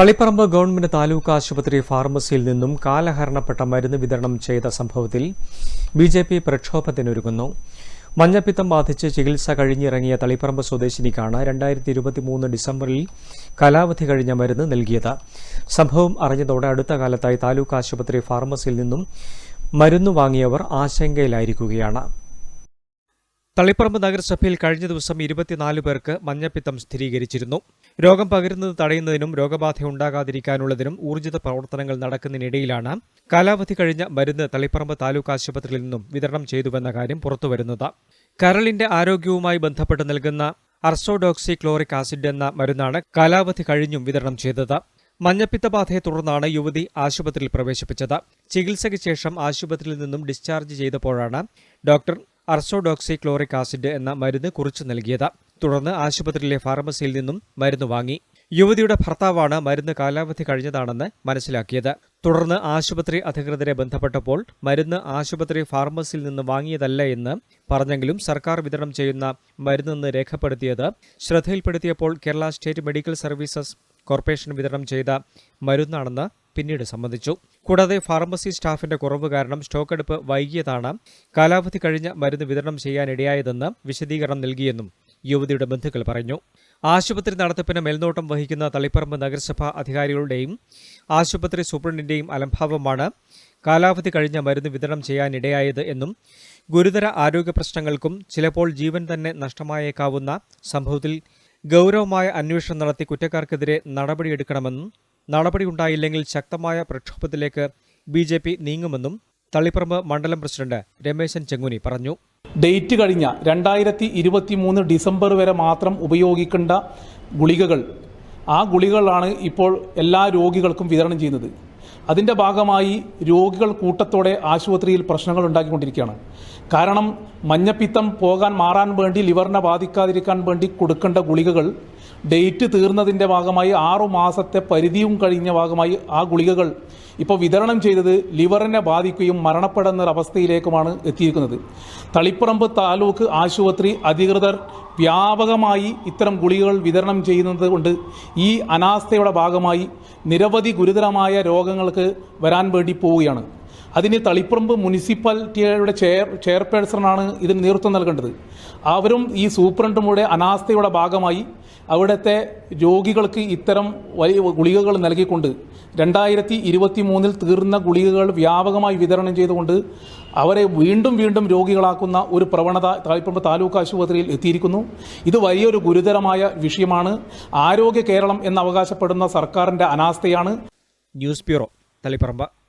Taliparamba government taluk ആശുപത്രി ഫാർമസിയിൽ നിന്നും കാലഹരണപ്പെട്ട മരുന്ന് വിതരണം ചെയ്ത സംഭവത്തിൽ ബി ജെ പി പ്രക്ഷോഭത്തിനൊരുങ്ങുന്നു. മഞ്ഞപ്പിത്തം ബാധിച്ച് ചികിത്സ കഴിഞ്ഞിറങ്ങിയ തളിപ്പറമ്പ് സ്വദേശിനിക്കാണ് രണ്ടായിരത്തി ഇരുപത്തിമൂന്ന് ഡിസംബറിൽ കാലാവധി കഴിഞ്ഞ മരുന്ന് നൽകിയത്. സംഭവം അറിഞ്ഞതോടെ അടുത്ത കാലത്തായി താലൂക്ക് ആശുപത്രി ഫാർമസിയിൽ നിന്നും മരുന്ന് വാങ്ങിയവർ ആശങ്കയിലായിരിക്കുകയാണ്. തളിപ്പറമ്പ് നഗരസഭയിൽ കഴിഞ്ഞ ദിവസം ഇരുപത്തിനാല് പേർക്ക് മഞ്ഞപ്പിത്തം സ്ഥിരീകരിച്ചിരുന്നു. രോഗം പകരുന്നത് തടയുന്നതിനും രോഗബാധ ഉണ്ടാകാതിരിക്കാനുള്ളതിനും ഊർജിത പ്രവർത്തനങ്ങൾ നടക്കുന്നതിനിടയിലാണ് കാലാവധി കഴിഞ്ഞ മരുന്ന് തളിപ്പറമ്പ് താലൂക്ക് ആശുപത്രിയിൽ നിന്നും വിതരണം ചെയ്തുവെന്ന കാര്യം പുറത്തുവരുന്നത്. കരളിന്റെ ആരോഗ്യവുമായി ബന്ധപ്പെട്ട് നൽകുന്ന അർസോഡോക്സി ക്ലോറിക് ആസിഡ് എന്ന മരുന്നാണ് കാലാവധി കഴിഞ്ഞും വിതരണം ചെയ്തത്. മഞ്ഞപ്പിത്ത ബാധയെ തുടർന്നാണ് യുവതി ആശുപത്രിയിൽ പ്രവേശിപ്പിച്ചത്. ചികിത്സയ്ക്ക് ശേഷം ആശുപത്രിയിൽ നിന്നും ഡിസ്ചാർജ് ചെയ്തപ്പോഴാണ് ഡോക്ടർ അർസോഡോക്സി ക്ലോറിക് ആസിഡ് എന്ന മരുന്ന് കുറിച്ചു നൽകിയത്. തുടർന്ന് ആശുപത്രിയിലെ ഫാർമസിയിൽ നിന്നും മരുന്ന് വാങ്ങി. യുവതിയുടെ ഭർത്താവാണ് മരുന്ന് കാലാവധി കഴിഞ്ഞതാണെന്ന് മനസ്സിലാക്കിയത്. തുടർന്ന് ആശുപത്രി അധികൃതരെ ബന്ധപ്പെട്ടപ്പോൾ മരുന്ന് ആശുപത്രി ഫാർമസിയിൽ നിന്ന് വാങ്ങിയതല്ല എന്ന് പറഞ്ഞെങ്കിലും സർക്കാർ വിതരണം ചെയ്യുന്ന മരുന്നെന്ന് രേഖപ്പെടുത്തിയത് ശ്രദ്ധയിൽപ്പെടുത്തിയപ്പോൾ Kerala state medical services corporation വിതരണം ചെയ്ത മരുന്നാണെന്ന് പിന്നീട് സംബന്ധിച്ചു. കൂടാതെ ഫാർമസി സ്റ്റാഫിന്റെ കുറവ് കാരണം സ്റ്റോക്ക് എടുപ്പ് വൈകിയതാണ് കാലാവധി കഴിഞ്ഞ മരുന്ന് വിതരണം ചെയ്യാനിടയായതെന്ന് വിശദീകരണം നൽകിയെന്നും യുവതിയുടെ ബന്ധുക്കൾ പറഞ്ഞു. ആശുപത്രി നടത്തിപ്പിന് മേൽനോട്ടം വഹിക്കുന്ന തളിപ്പറമ്പ് നഗരസഭാ അധികാരികളുടെയും ആശുപത്രി സൂപ്രണ്ടിന്റെയും അലംഭാവമാണ് കാലാവധി കഴിഞ്ഞ മരുന്ന് വിതരണം ചെയ്യാനിടയായത് എന്നും ഗുരുതര ആരോഗ്യ പ്രശ്നങ്ങൾക്കും ചിലപ്പോൾ ജീവൻ തന്നെ നഷ്ടമായേക്കാവുന്ന സംഭവത്തിൽ ഗൗരവമായ അന്വേഷണം നടത്തി കുറ്റക്കാർക്കെതിരെ നടപടിയെടുക്കണമെന്നും നടപടിയുണ്ടായില്ലെങ്കിൽ ശക്തമായ പ്രക്ഷോഭത്തിലേക്ക് ബി ജെ പി നീങ്ങുമെന്നും തളിപ്പറമ്പ് മണ്ഡലം പ്രസിഡന്റ് രമേശൻ ചെങ്ങുനി പറഞ്ഞു. ഡേറ്റ് കഴിഞ്ഞ രണ്ടായിരത്തി ഇരുപത്തി മൂന്ന് ഡിസംബർ വരെ മാത്രം ഉപയോഗിക്കേണ്ട ഗുളികകൾ. ആ ഗുളികകളാണ് ഇപ്പോൾ എല്ലാ രോഗികൾക്കും വിതരണം ചെയ്യുന്നത്. അതിന്റെ ഭാഗമായി രോഗികൾ കൂട്ടത്തോടെ ആശുപത്രിയിൽ പ്രശ്നങ്ങൾ ഉണ്ടാക്കിക്കൊണ്ടിരിക്കുകയാണ്. കാരണം മഞ്ഞപ്പിത്തം പോകാൻ മാറാൻ വേണ്ടി ലിവറിനെ ബാധിക്കാതിരിക്കാൻ വേണ്ടി കൊടുക്കേണ്ട ഗുളികകൾ ഡേറ്റ് തീർന്നതിന്റെ ഭാഗമായി ആറു മാസത്തെ പരിധിയും കഴിഞ്ഞ ഭാഗമായി ആ ഗുളികകൾ ഇപ്പോൾ വിതരണം ചെയ്തത് ലിവറിനെ ബാധിക്കുകയും മരണപ്പെടുന്ന ഒരു അവസ്ഥയിലേക്കുമാണ് എത്തിയിരിക്കുന്നത്. തളിപ്പറമ്പ് താലൂക്ക് ആശുപത്രി അധികൃതർ വ്യാപകമായി ഇത്തരം ഗുളികകൾ വിതരണം ചെയ്യുന്നത് കൊണ്ട് ഈ അനാസ്ഥയുടെ ഭാഗമായി നിരവധി ഗുരുതരമായ രോഗങ്ങൾക്ക് വരാൻ വേണ്ടി പോവുകയാണ്. അതിന് തളിപ്പറമ്പ് മുനിസിപ്പാലിറ്റിയുടെ ചെയർ ചെയർപേഴ്സണാണ് ഇതിന് നേതൃത്വം നൽകേണ്ടത്. അവരും ഈ സൂപ്രണ്ടുമുടെ അനാസ്ഥയുടെ ഭാഗമായി അവിടുത്തെ രോഗികൾക്ക് ഇത്തരം വലിയ ഗുളികകൾ നൽകിക്കൊണ്ട് രണ്ടായിരത്തി ഇരുപത്തി മൂന്നിൽ തീർന്ന ഗുളികകൾ വ്യാപകമായി വിതരണം ചെയ്തുകൊണ്ട് അവരെ വീണ്ടും വീണ്ടും രോഗികളാക്കുന്ന ഒരു പ്രവണത തളിപ്പറമ്പ് താലൂക്ക് ആശുപത്രിയിൽ എത്തിയിരിക്കുന്നു. ഇത് വലിയൊരു ഗുരുതരമായ വിഷയമാണ്. ആരോഗ്യ കേരളം എന്ന് അവകാശപ്പെടുന്ന സർക്കാരിന്റെ അനാസ്ഥയാണ്. News bureau Taliparamba.